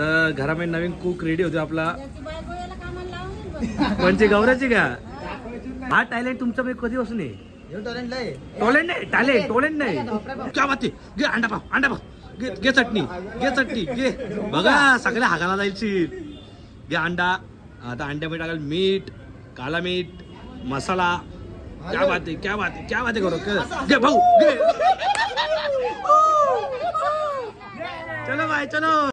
तर घरामध्ये नवीन cook ready होतो आपला. कोणची? गौराची का? हा टॅलेंट तुमच्या मध्ये कधी असून टॅलेंट नाही टॅलेंट टोलेंट नाही. क्या बात घे अंडा पाव अंडा पाव. घे घे चटणी घे चटणी घे. बघा सगळ्या हागाला जायची. घे अंडा. आता अंड्यामध्ये टाकाल मीठ काला मीठ मसाला. क्या बात आहे क्या बात आहे क्या बात आहे करो. घे भाऊ घे. चलो बाय चलो.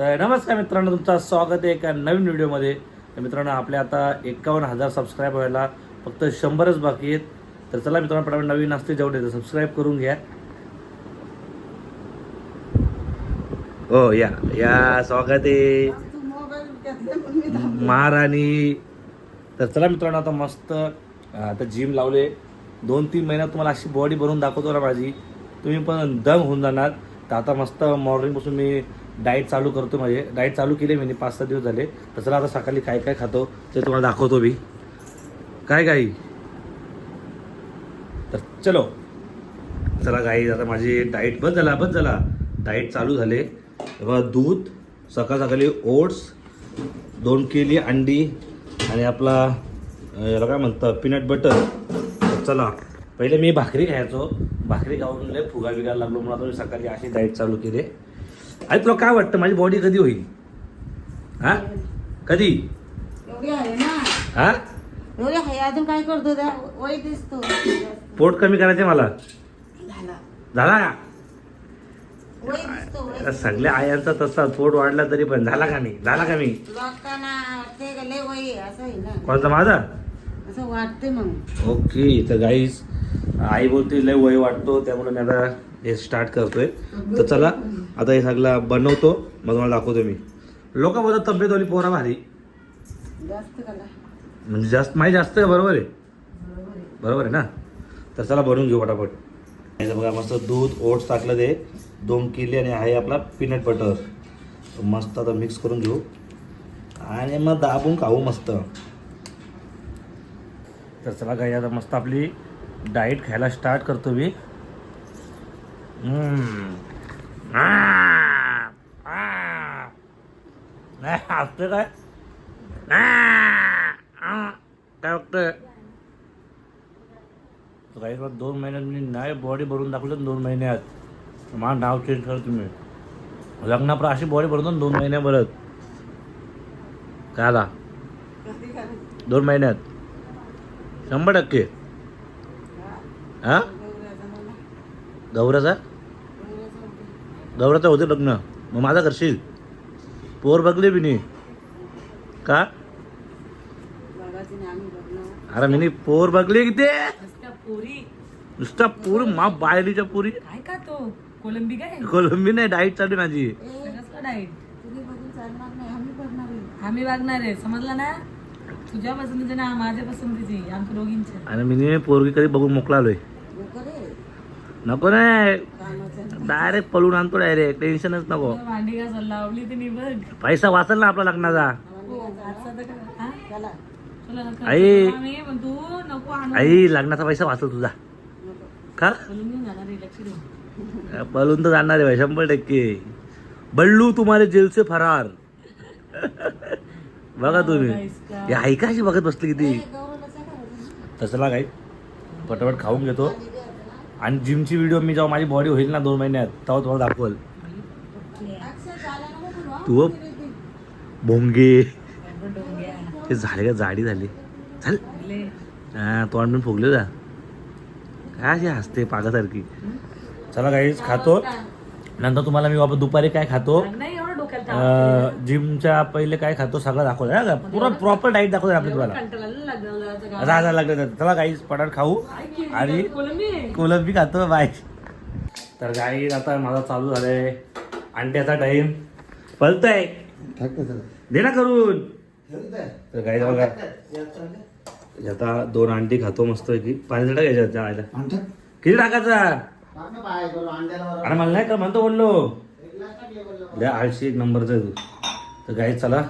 तर नमस्कार मित्रांनो तुमचं स्वागत आहे एका नवीन व्हिडिओमध्ये. तर मित्रांनो आपल्या आता एकावन्न हजार सबस्क्राईब व्हायला फक्त शंभरच बाकी आहेत. तर चला मित्रांनो पटापट नवीन असते जेवढे तर सबस्क्राईब करून घ्या. हो या या स्वागत आहे. महाराणी. तर चला मित्रांनो आता मस्त आता जिम लावले. दोन तीन महिन्यात तुम्हाला अशी बॉडी बनवून दाखवतो ना माझी. तुम्ही पण दम होऊन जाणार. तर आता मस्त मॉर्निंगपासून मी डाएट चालू करतो माझे. डाएट चालू केले मी पाच सहा दिवस झाले. तर चला आता सकाळी काय काय खातो ते तुम्हाला दाखवतो मी. काय गाई? तर चलो. चला गाई आता माझी डाएट बंद झाला बंद झाला. डाएट चालू झाले. तेव्हा दूध सकाळ सकाळी ओट्स दोन केली अंडी आणि आपला याला काय म्हणतं पीनट बटर चला पहिले मी भाकरी खायचो भाकरी खाऊन लय फुगा बिगायला लागलो म्हणून आता मी सकाळी अशी डाएट चालू केले. आणि तुला काय वाटतं माझी बॉडी कधी होईल? हा? कधी? एवढी आहे ना. हा? एवढी आहे अजून काय करतो त्या? वय दिसतो. पोट कमी करायचे मला. झाला. झाला? का वय दिसतो वय आता सगळ्या आयांचा तसा पोट वाढला तरी पण. झाला का नाही? झाला का मी लोकांना वाटते का लय वय आहे, असं आहे ना. कोणता माझा? असं वाटते मग. ओके तर गाईस आई बोलते लय वय वाटतो. त्यामुळे मी आता हे स्टार्ट करतोय. तर चला आता हे सगळं बनवतो मग तुम्हाला दाखवतो मी. लोक बोलतात तब्येत वाली पोरा भारी. म्हणजे जास्त माहिती जास्त आहे बरोबर आहे? बरोबर आहे. ना? तर चला बनवून घेऊ पटापट. बघा मस्त दूध ओट्स टाकलं ते. दोन किले आणि आहे आपला पीनट बटर मस्त आता मिक्स करून घेऊ. आणि मग दाबून खाऊ मस्त. तर चला काही आता मस्त आपली डाएट खायला स्टार्ट करतो मी. नाही हसते काय आ, काय वाटतंय काही दोन महिन्यात मी नाही बॉडी भरून दाखवलं दोन महिन्यात माझं नाव चेंज करा तुम्ही लग्नापर अशी बॉडी भरून ना दोन महिन्याभरात काय दोन महिन्यात शंभर टक्के हा गौऱ्याचा गौराचा गौराचं होते लग्न. मग माझा करशील? पोर बघले बी नाही. का? अरे मी पोर बघले की ते? नुसता पूर. मा बायलीच्या पुरी. काय का तो? कोलंबी काय? कोलंबी नाही डाईट चालू माझी. डाईट? आम्ही वागणार आहे. समजला ना? तुझ्या पसंतीचे ना माझ्या पसंतीची आमच्या दोघींच्या. आणि मी पोरगी कधी बघून मोकळा आलोय? नको रे. डायरेक्ट पळून आणतो डायरेक्ट टेन्शनच नको. तुला भांडी घासायला लावली तर नाही बघ पैसा वाचल ना आपला लग्नाचा? हा? तुला आई. आम्ही पण तू नको आणू. आई लग्नाचा पैसा वाचल तुझा. का? बोलून घेऊन जाणार आहे, लक्ष देऊ पळून तर जाणार आहे भाई, शंभर टक्के. बल्लू तुम्हारे जेल से फरार. बघा तुम्ही. हे ऐका अशी बघत बसली किती? तसला काय पटापट खाऊन घेतो. आणि जिमची व्हिडिओ मी जेव्हा माझी बॉडी होईल ना दोन महिन्यात तेव्हा तुम्हाला दाखवल. झाला ना तू भोंगे. ते झाले का? जाडी झाली. चाल. ले. हा तोंड पण फुगले जा. काय अशी हसते पागासारखी? चला काहीच खातो. नंतर तुम्हाला मी बाबा दुपारी काय खातो? जिमच्या पहिले काय खातो सगळं दाखवलं हा का पुरा प्रॉपर डाईट दाखवतो आपल्या तुम्हाला. राजा लागलं चला काहीच पटाट खाऊ. आणि कोलंबी खातो बाय. तर गाई आता माझा चालू झालाय अंड्याचा टाइम पलतय. दे ना करून. तर गाई बघा. आता दोन अंडी खातो मस्त की पाणी टाका याच्यात जायला किती टाकायचा? अरे मला नाही का म्हणतो बोललो. लय आळशी एक नंबरचा आहे तू. तर गाई चला.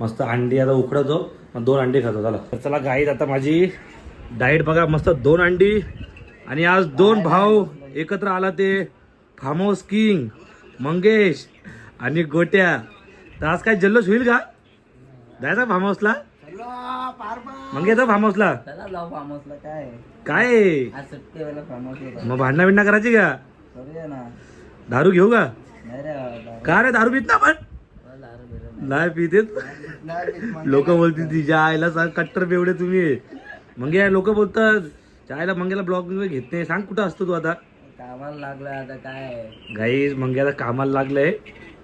मस्त अंडी आता उकडतो. मग दोन अंडी खातो चला. तर चला गाई आता माझी डाएट बघा मस्त दोन अंडी आणि आज दोन भाऊ एकत्र आला ते फार्म हाऊस किंग मंगेश आणि गोट्या. तर आज काय जल्लोष होईल का? जायचा फार्म हाऊसला मग येतो फार्म हाऊसला काय? काय? मग भांडणा बिंडणा करायची का? दारू घेऊ का. का रे दारू पित ना पण नाही. पितेत? लोक बोलतील तिच्या आईला सांग कट्टर बेवडे तुम्ही. मग या लोक बोलतात आईला मंग्याला ब्लॉग घेत नाही. सांग कुठं असतो तू आता? कामाला लागलोय आता काय? गाई मंग्याला कामाला लागलंय.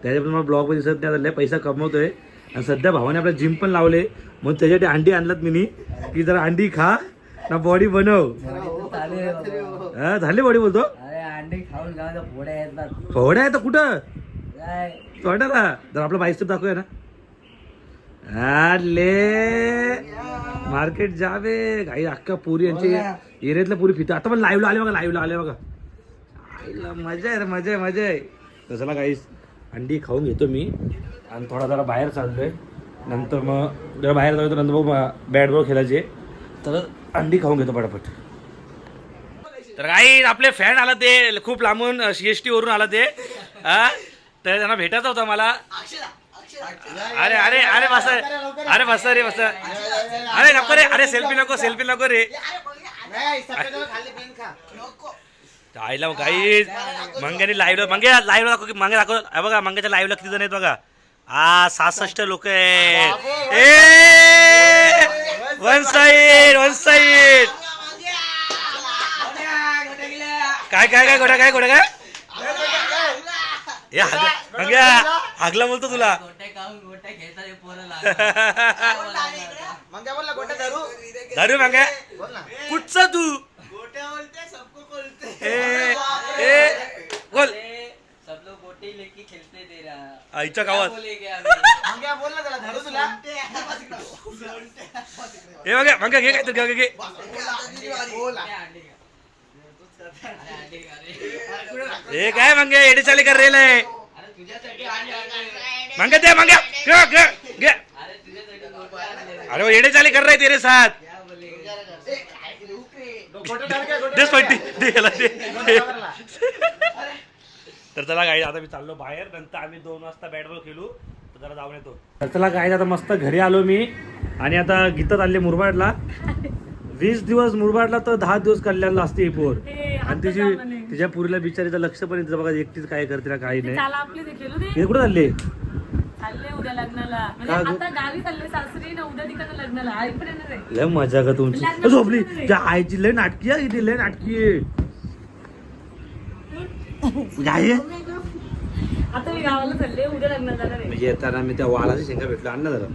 त्याच्यामुळे मला ब्लॉग दिसत नाही आता लय पैसा कमवतोय. आणि सध्या भावाने आपल्या जिम पण लावले. मग त्याच्यासाठी अंडी आणलात मी की जरा अंडी खा ना बॉडी बनव. हा, झाली बॉडी बोलतो? अरे अंडे खाऊन गावाच्या फोड्या येतात. फोड्या तर कुठं? तोंडाला. जर आपलं बाईस्टेप दाखवूया ना. आले. मार्केट जावे काही अख्खा पुरी यांची एरियातल्या पुरी फिता आता पण लाईव्हला आले बघा लाईव्हला आले बघा. आईला मजा आहे रे मजा आहे मजा आहे. तसला काही अंडी खाऊन घेतो मी. आणि थोडा जरा बाहेर चाललोय. नंतर मग जरा बाहेर जाऊ तर नंतर मग बॅट बॉल खेळायचे. तर अंडी खाऊन घेतो पटापट. तर काही आपले फॅन आला ते खूप लांबून सी एस टी वरून आला ते. तर त्यांना भेटायचा होता मला. अरे अरे अरे बस. अरे बस रे बस. अरे नको रे अरे सेल्फी नको सेल्फी नको. रे. आईला काही मंग्याने लाईव्ह मंगे लाईव्ह दाखव की मंगे दाखव. हे बघा मंग्याच्या लाईव्हला किती जण आहेत बघा. आ सहासष्ट लोक आहेत. ए! One side one side. काय काय काय गोड्या काय गोड्या काय? हे हागला मंग्या हागला बोलतो तुला. गोट्या दारू मंग्या कुठचा तू? ए ए बोल. सब लोग गोटे लेके खेलते दे रहा आईच्या गावात हे बघा मंग्या घे काय तर घे घे. हे काय मंग्या एडी चाली कर रेल आहे. मंग्या दे मंग्या घे घे घे. अरे वो एडे चाली कर रहे तेरे साथ. बोलेगे दे याला दे. तर चला गाई आता मी चाललो बाहेर. नंतर आम्ही दोन वाजता बॅट बॉल खेळू. तर जरा जाऊन येतो. तर चला गाई आता मस्त घरी आलो मी. आणि आता गीता चालली मुरबाडला. वीस दिवस मुरबाडला तर दहा दिवस कल्याणला असते ही पोर. आणि तिची तिच्या पुरीला बिचारीचं लक्ष पण येतं बघा एकटीच काय करते ना काही नाही. हे कुठं चालले? चालले उद्या लग्नाला. म्हणजे का ग? आता गावी चालले सासरी ना उद्या तिकडे लग्नाला. आई पण येणार आहे. लय मजा का तुमची. लग्न झोपली. झालं त्या आईची लय नाटकी आहे इथे लय नाटकी आहे. काय आहे? आता मी गावाला चालले उद्या लग्नाला जाणार आहे. म्हणजे येताना मी त्या वालाची शेंगा भेटलो अन्न जरा.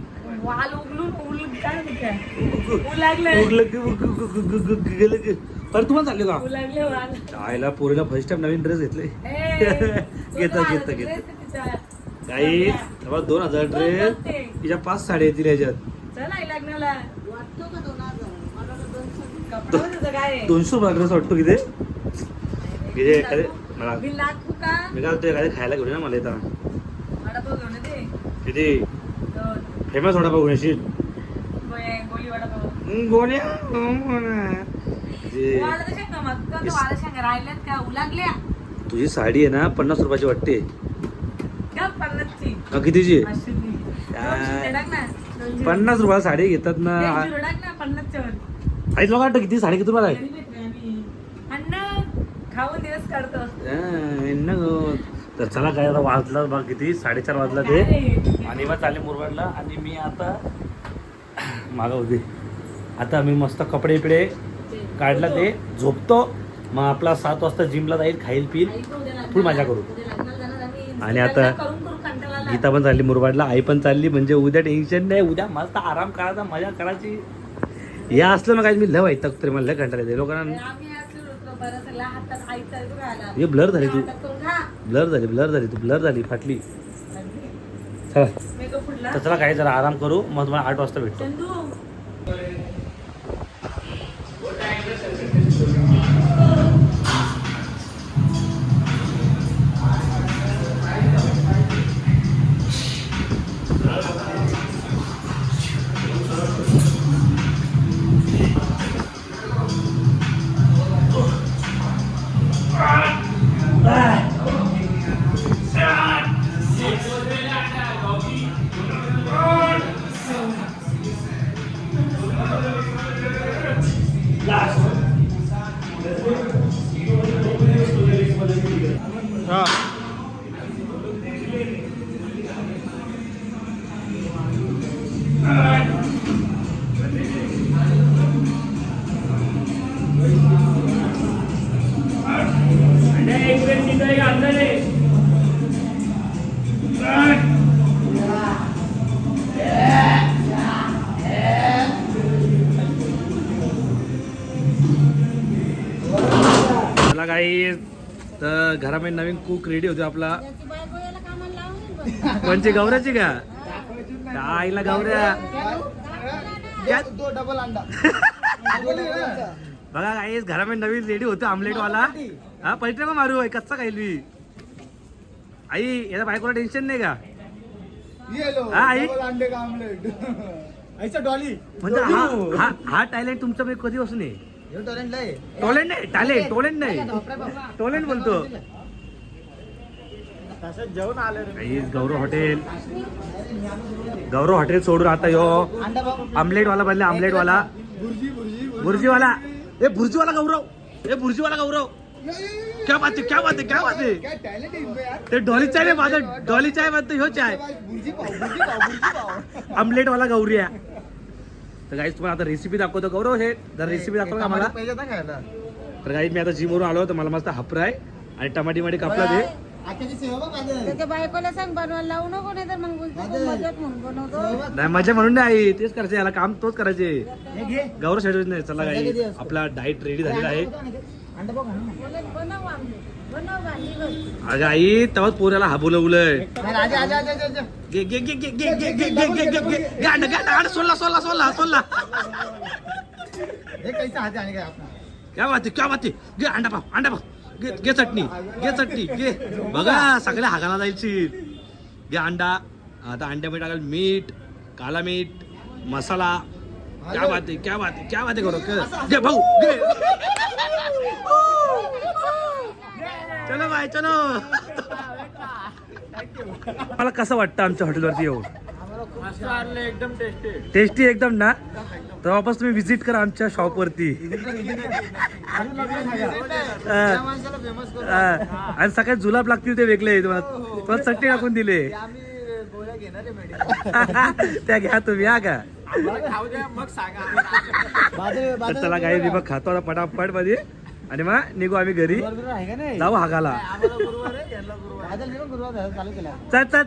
वाल उगलून उल काय म्हणते ऊ लागलं. उगलं की गेलं की तर तुम्हाला चालले का? ऊ लागले वाल. आईला पोरीला फर्स्ट टाइम नवीन ड्रेस घेतले घेतं, घेतं, घेतं. काही तेव्हा दोन हजार ड्रेस तिच्या पाच साड्या येतील याच्यात चल आई लग्नाला. वाटतो का दोन हजार? मला वाटलं दोनशे रुपये ड्रेस वाटतो किती किती एखादे मला मी काय म्हणतो एखादे खायला घेऊन ये ना मला दे किती? फेमस वडापाव तो ऊ लागल्या तुझी साडी आहे ना पन्नास रुपयाची वाटते. का कितीची. पन्नास रुपयाला साडी घेतात ना. लोक वाटतं किती साडी किती रुपयाला आहे. तर चला काय आता वाजला बघ किती? साडेचार वाजला ते? आणि मग चालले मुरबाडला. आणि मी आता मागा होते आता मी मस्त कपडे बिपडे काढला ते. झोपतो. मग आपला सात वाजता जिमला जाईल खाईल पिईल. फुल मजा करू. आणि आता करून करून कंटाळा आला. गीता पण चालली मुरबाडला आई पण चालली म्हणजे उद्या टेन्शन नाही उद्या मस्त आराम करायचा मजा करायची. या असलं ना काय मी लय वाईट तरी मला कंटाळा येते लोकांना. हे ब्लर झाली तू. ब्लर झाली ब्लर झाली तू ब्लर झाली फाटली. चला. तर चला काही जरा आराम करू मग तुम्हाला आठ वाजता भेटतो. घरामध्ये नवीन कुक रेडी होतो आपला. म्हणजे गौऱ्याची का? आईला गौऱ्या. बघा आई घरामध्ये नवीन रेडी होतो आमलेटवाला हा पैठण का मारू? आहे कच्चा खाईल मी. आई याचा बायकोला टेन्शन नाही का? आई. आईचा डॉली. म्हणजे हा हा टॅलेंट तुमच्या कधी बसून आहे? टॉलेंट नाही टाले टॉलेंट नाही. टॉलेंट बोलतो. गौरव हॉटेल. गौरव हॉटेल सोडून आता यो आमलेट वाला बनला आमलेट वाला भुर्जीवाला हे भुर्जीवाला गौरव. हे भुर्जीवाला गौरव. क्या बात क्या बात क्या बात ते डॉली चाय माझा डॉली चाय म्हणतो ह्यो चाय. आमलेट वाला गौरी आहे. तर गाईज तुम्हाला आता रेसिपी दाखवतो गौरव. हे जर रेसिपी दाखव का मला खायला तर गाईज मी आता जिमवरून आलो तर मला मस्त हापराय आणि टमाटी मध्ये कापला त्याच्या बायकोला सांग बनवायला लावू नको नाही तर मग बोलतो तू मदत म्हणून बनवतो. नाही मजा म्हणून नाही तेच करायचे याला काम तोच करायचे. हे घे. गौरव शेडूच नाही चला गाई आपला डाईट रेडी झालेला आहे. बनव अगं आई तेव्हाच पोऱ्याला हा बोलवलंय गे गे गे गे गे गे गे गे गे गे गे गे गे हे कैसा हाते आणि काय क्या बात क्या बात घे अंडा पाव अंडा पाव घे घे चटणी घे चटणी घे बघा सगळ्या हागाला जायची घे अंडा आता अंड्यामध्ये टाकाल मीठ काला मीठ मसाला क्या बात आहे क्या बात आहे क्या बात आहे करो घे भाऊ घे चलो. मला कसं वाटतं आमच्या हॉटेलवरती येऊन? एकदम टेस्टी टेस्टी एकदम ना? तर वापस तुम्ही व्हिजिट करा आमच्या शॉपवरती माणसाला फेमस करू आणि सकाळी जुलाब लागतील ते वेगळे. तुम्हाला तुम्हाला चटणी टाकून दिले. आम्ही गोळ्या घेणार आहे मेडिकल त्या घ्या तुम्ही या का? खाऊ द्या मग सांगा. तर चला काही मी मग खातो आता पटापटमध्ये. आणि मग निघू आम्ही घरी. आहे का नाही? जाऊ हागाला.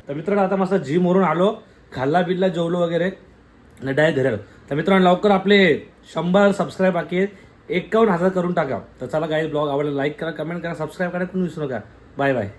तर मित्रांनो आता मस्त जिम वरून आलो. खाल्ला बिल्ला जेवलो वगैरे. आणि डायरेक्ट घरी आलो. तर मित्रांनो लवकर आपले शंभर सबस्क्राईब बाकी आहेत. एकावन्न हजार करून टाका. तर चला काही ब्लॉग आवडला लाईक करा कमेंट करा सबस्क्राईब करा कोणी विसरू नका. Bye bye